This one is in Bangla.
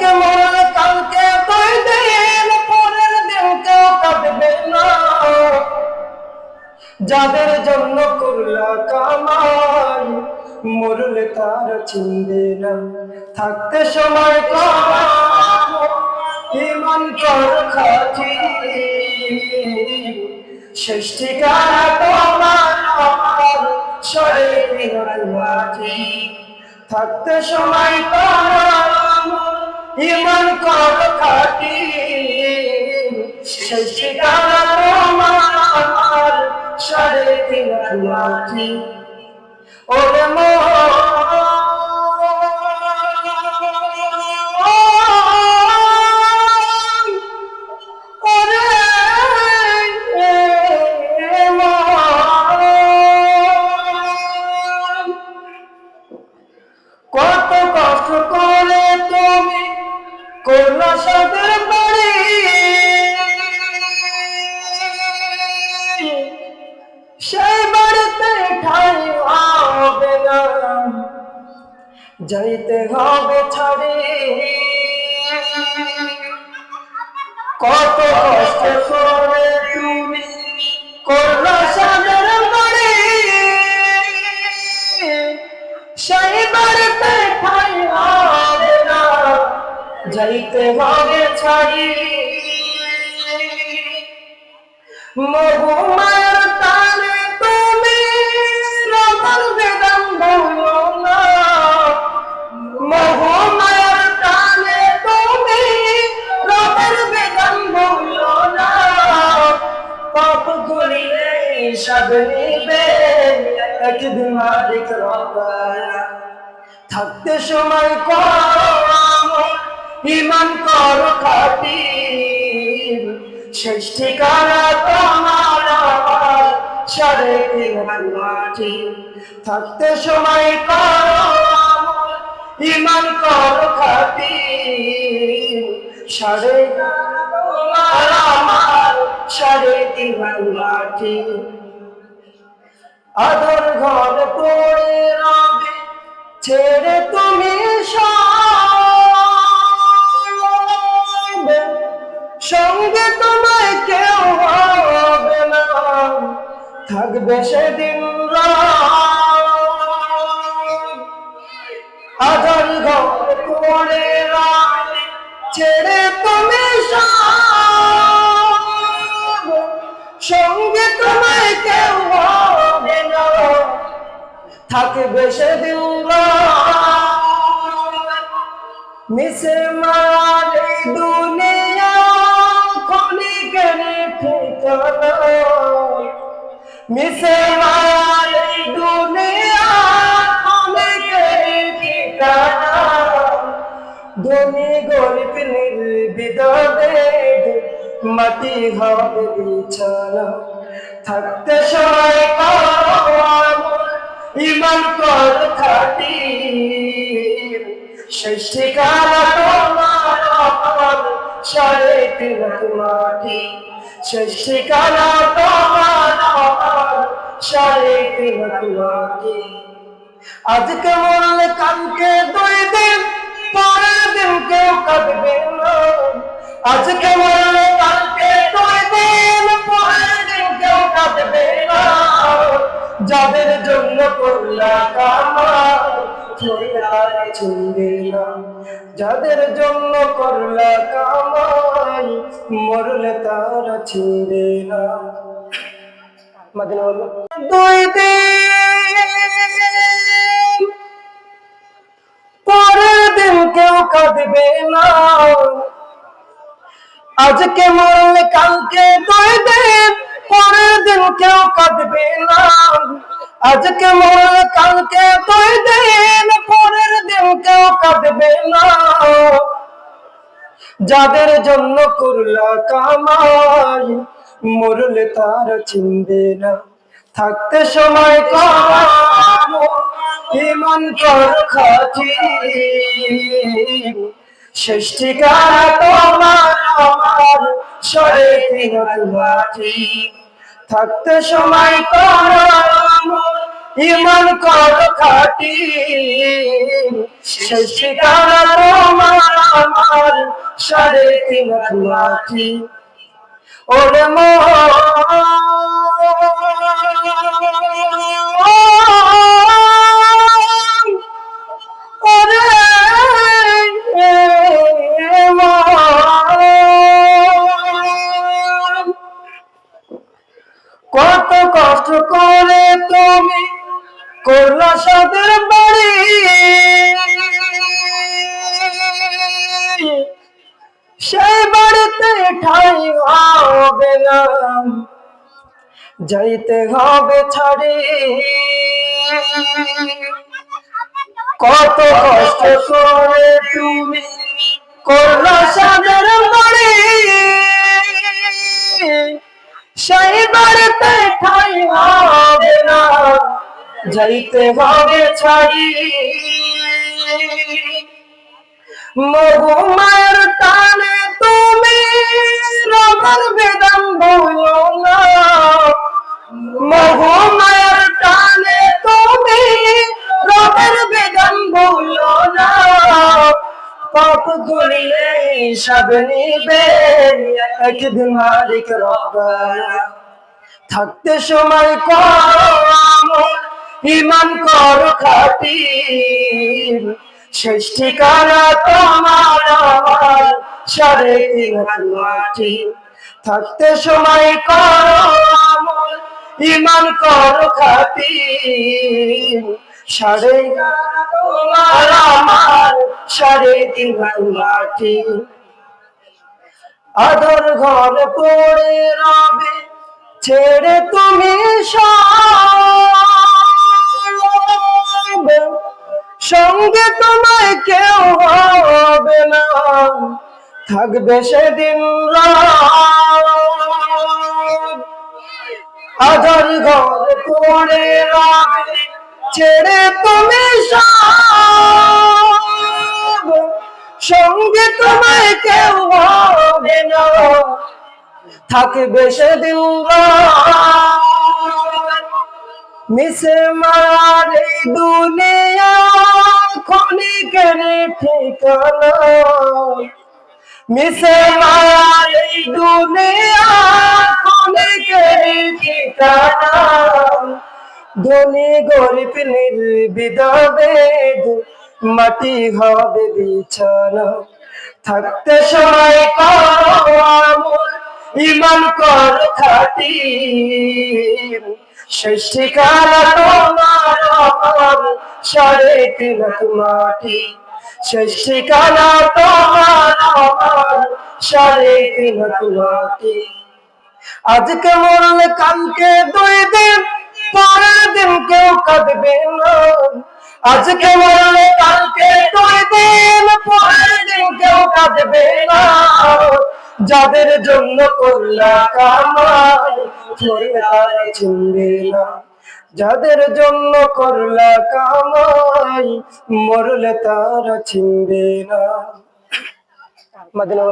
আজকে কালকে দুই পরের কাঁদবে না। যাদের জন্য করলা কামাই, মরলে তার চিনবে না। থাকতে সময় ইমান কর খাটি। তোমার শরীর থাকতে সময় তোমার ইমান কর খাটি? শেষ ঠিকানা তোমার আমার সরে বিনার ওরে যাইতে হবে ছাড়ি। কত কষ্ট করে তুমি করলা সাদের বাড়ি। সেই বাড়িতে ঠাই যাইতে হবে ছাড়ি। মহুমার থাকতে সময় কম ইমান কর খাটি শেষ ঠিকানা তোমার সাড়ে তিন মাটি। থাকতে সময় কম ইমান কর খাটি সাড়ে তোমার আমার, সাড়ে তিন মাটি। আদর ঘর পড়ে রবে, ছেড়ে তুমি সঙ্গে তোমায় কেউ হবে না। থাকবে সেদিন আদর ঘর পড়ে রবে, ছেড়ে থাকবে সেদিন মিশে মারে দুনিয়া ক্ষণিকের ঠিকানা? মিশে মারে দুনিয়া ক্ষণিকের ঠিকানা? ধনী গরিব নির্বিদে মাটি হবে বিছানা। থাকতে কম ইমান কর খাটি। শেষ ঠিকানা তোমার আমার সাড়ে তিন মাটি। শেষ ঠিকানা তোমার আমার সাড়ে তিন মাটি। আজকে মরলে কালকে দুই দিন, পরের দিন কেউ না। আজকে মরলে কালকে যাদের জন্য করলা কামাই চুনবে না। যাদের জন্য করলা কামাই মরলে তারা ছিঁড়ে না। মাদিনা বলল দুই দিন, পরের দিন কেউ কাঁদবে না। আজকে মরলে কালকে দুই দিন পরের দিন কেউ কাঁদবে না। আজকে মরলে কালকে দুই দিন, পরের দিন কেউ কাঁদবে না। যাদের জন্য করলা কামাই, মরলে তার চিনবে না। থাকতে সময় কম ইমান কর শেষ ঠিকানা তোমার আমার তিনত মাটি থাকতে সময় কর ইমান কর খাটি। শেষ ঠিকানা তোমার আমার তিন মাটি ওরে মোর ঠাই হবে যাইতে হবে ছাড়ি। কত কষ্ট করে তুমি করল সাদের বাড়ি। সেই বাড়িতে ঠাই হবে যাইতে হবে ছাড়ি। মহুমার টানে সব নিবে, একদিন মালিক রব্বানা। থাকতে সময় কম ইমান কর খাটি শেষ ঠিকানা তোমার আমার, সাড়ে তিন মাটি। থাকতে সময় কম ইমান কর খাটি সাড়ে তোমার আমার, সাড়ে তিন মাটি। আদর ঘর পড়ে রবে, ছেড়ে তুমি সঙ্গে তোমায় কেউ হবে না, থাকবে সেদিন। আদর ঘর পড়ে রবে, ছেড়ে তুমি সব সঙ্গে তোমায় কেউ হবে না। থাকবে সেদিন মিশে মার দুনিয়া ক্ষণিকের ঠিকানা। মিশে মার দুনিয়া ক্ষণিকের ঠিকানা। ধনী গরিব নির্বিধবে মাটি হবে বিছানা। থাকতে সময় করো আমল ইমান কর খাটি। শেষ তোমার আমার সাড়ে তিন মাটি। শেষ তোমার আমার সাড়ে তিন মাটি। আজকে মরলে কালকে দুই দিন, পরের দিন কেউ কাঁদবে না। আজকে মরলে কালকে দুই দিন পরের দিন কেউ কাঁদবে না। যাদের জন্য করলা কামাই চিনবে না। যাদের জন্য করলা কামাই মরলে তারা চিনবে না। মাদিনা